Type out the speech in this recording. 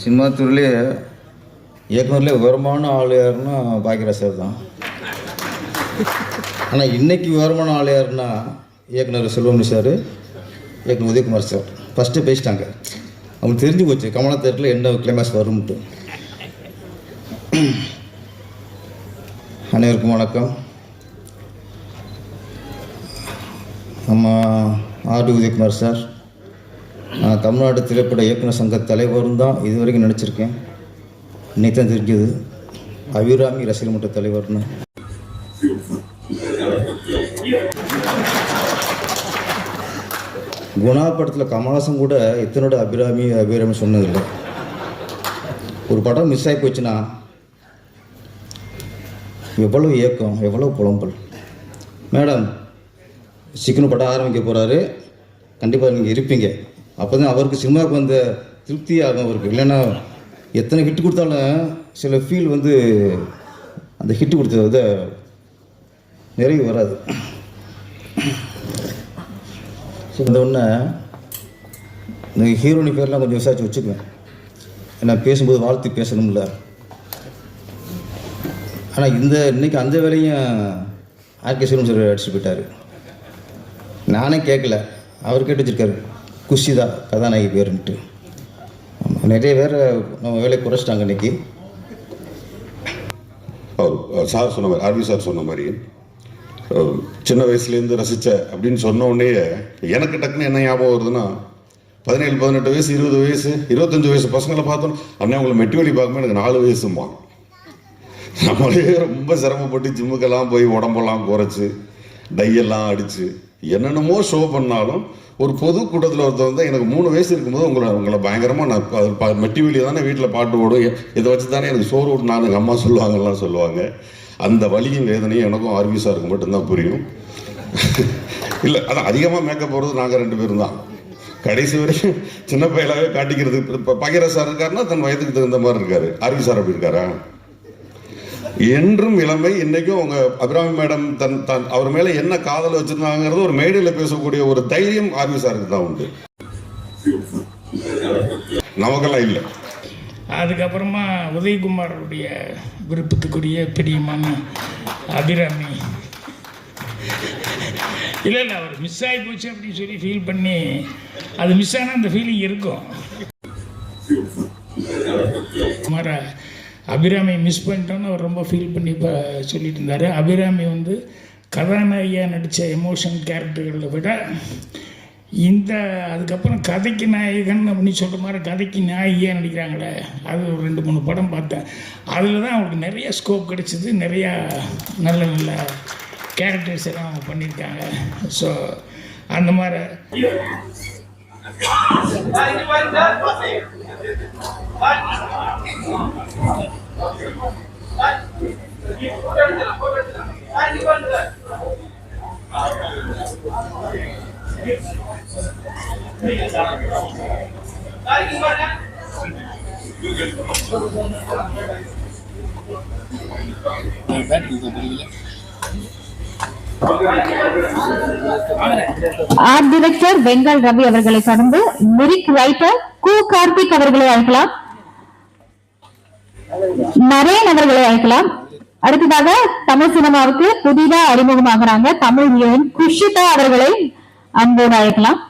சினிமாத்தூர்லேயே துறையிலே இயக்குனர்லேயே விவரமான ஆள் யாருன்னா பாக்கியராஜ் சார் தான். ஆனால் இன்றைக்கி விவரமான ஆள் யாருன்னா இயக்குனர் செல்வமணி சார் இயக்குனர் உதயகுமார் சார். ஃபஸ்ட்டு பேசிட்டாங்க. அவங்களுக்கு தெரிஞ்சு போச்சு கமலா தேட்டரில் என்ன கிளைமேக்ஸ் வரும்ட்டு அனைவருக்கும் வணக்கம். நம்ம ஆர் உதயகுமார் சார் நான் தமிழ்நாடு திரைப்பட இயக்குனர் சங்க தலைவரும் தான் இது வரைக்கும் நினச்சிருக்கேன் இன்னைக்கு தான் தெரிஞ்சது. அபிராமி ரசிகர் மன்ற தலைவர்னு. குணா படத்தில் கமலஹாசன் கூட இத்தனோட அபிராமி அபிராமி சொன்னதில்லை. ஒரு படம் மிஸ் ஆகி போச்சுன்னா எவ்வளோ இயக்கம் எவ்வளோ புலம்பல். மேடம் சிக்கன் படம் ஆரம்பிக்க போகிறாரு கண்டிப்பாக நீங்கள் இருப்பீங்க. அப்போ தான் அவருக்கு சினிமாவுக்கு வந்த திருப்தி ஆகும் அவருக்கு. இல்லைன்னா எத்தனை ஹிட் கொடுத்தாலும் சில ஃபீல் வந்து அந்த ஹிட் கொடுத்தது நிறைவு வராது. ஸோ இந்த ஒன்று இந்த ஹீரோனி பேர்லாம் கொஞ்சம் விசாரிச்சு வச்சுக்குவேன். ஏன்னா பேசும்போது வாழ்த்து பேசணும்ல. ஆனால் இந்த இன்னைக்கு அந்த வேலையும் ஆர்கே சிவம் சார் அடிச்சுட்டு போயிட்டார். நானே கேட்கல. அவர் கேட்டு வச்சுருக்காரு. குஷிதா கதாநாயகி பேருன்ட்டு. நிறைய பேர் நம்ம வேலையை குறைச்சிட்டாங்க இன்னைக்கு. அவர் சார் சொன்ன மாதிரி ஆர்வி சார் சொன்ன மாதிரி சின்ன வயசுலேருந்து ரசித்த அப்படின்னு சொன்ன உடனே எனக்கு டக்குன்னு என்ன ஞாபகம் வருதுன்னா பதினேழு பதினெட்டு வயசு இருபது வயசு இருபத்தஞ்சு வயசு பசங்களை பார்த்தோம் அண்ணன் உங்களை மெட்டி வலி பார்க்கும்போது எனக்கு நாலு வயசுமா நம்மளே ரொம்ப சிரமப்பட்டு ஜிம்முக்கெல்லாம் போய் உடம்பெல்லாம் குறைச்சி டையெல்லாம் அடித்து என்னென்னமோ ஷோ பண்ணாலும் ஒரு பொது கூட்டத்தில் ஒருத்தர் வந்து எனக்கு மூணு வயசு இருக்கும்போது உங்களை உங்களை பயங்கரமாக நான் ப- மெட்டி வெளியே தானே வீட்டில் பாட்டு ஓடும் இதை வச்சு தானே எனக்கு சோறு விட்டுனாலும் எங்கள் அம்மா சொல்லுவாங்கலாம் சொல்லுவாங்க. அந்த வலியும் வேதனையும் எனக்கும் ஆர்வி சாருக்கு மட்டும்தான் புரியும். இல்லை அதான் அதிகமாக மேக்கப் போகிறது நாங்கள் ரெண்டு பேரும் தான். கடைசி வரைக்கும் சின்ன பையலாகவே காட்டிக்கிறது இப்போ பகிர சார் இருக்காருன்னா தன் வயதுக்கு தகுந்த மாதிரி இருக்காரு. ஆர்வி சார் அப்படி இருக்காரா? என்றும் இளமை. இன்னைக்கும் உங்க அபிராமி மேடம் தன் தன் அவர் மேல என்ன காதல் வச்சிருந்தாங்கிறது ஒரு மேடையில் பேசக்கூடிய ஒரு தைரியம் ஆர்மி சாருக்கு தான் உண்டு. நமக்கெல்லாம் இல்லை. அதுக்கப்புறமா உதயகுமாரோடைய விருப்பத்துக்குரிய பிரியமான அபிராமி. இல்லை இல்லை அவர் மிஸ் ஆகி போச்சு அப்படின்னு சொல்லி ஃபீல் பண்ணி அது மிஸ் ஆனால் அந்த ஃபீலிங் இருக்கும். குமார அபிராமி மிஸ் பண்ணிட்டோன்னு அவர் ரொம்ப ஃபீல் பண்ணி இப்போ சொல்லிட்டு இருந்தார் அபிராமி வந்து கதாநாயகியாக நடித்த எமோஷன் கேரக்டர்களை விட இந்த அதுக்கப்புறம் கதைக்கு நாயகன் அப்படின்னு சொல்கிற மாதிரி கதைக்கு நாயகியாக நடிக்கிறாங்களே அது ஒரு ரெண்டு மூணு படம் பார்த்தேன். அதில் தான் அவங்களுக்கு நிறைய ஸ்கோப் கிடைச்சிது நிறையா நல்ல நல்ல கேரக்டர்ஸ் எல்லாம் அவங்க பண்ணியிருக்காங்க. ஸோ அந்த மாதிரி Not bad, you art director Vengal Ravi அவர்களை கடந்து லிரிக் ரைட்டர் கு கார்த்திக் அவர்களை அழைக்கலாம். நரேன் அவர்களை அழைக்கலாம். அடுத்ததாக தமிழ் சினிமாவுக்கு புதிதா அறிமுகமாகிறாங்க தமிழ் ஹீரோயின் குஷிதா அவர்களை அன்போடு அழைக்கலாம்.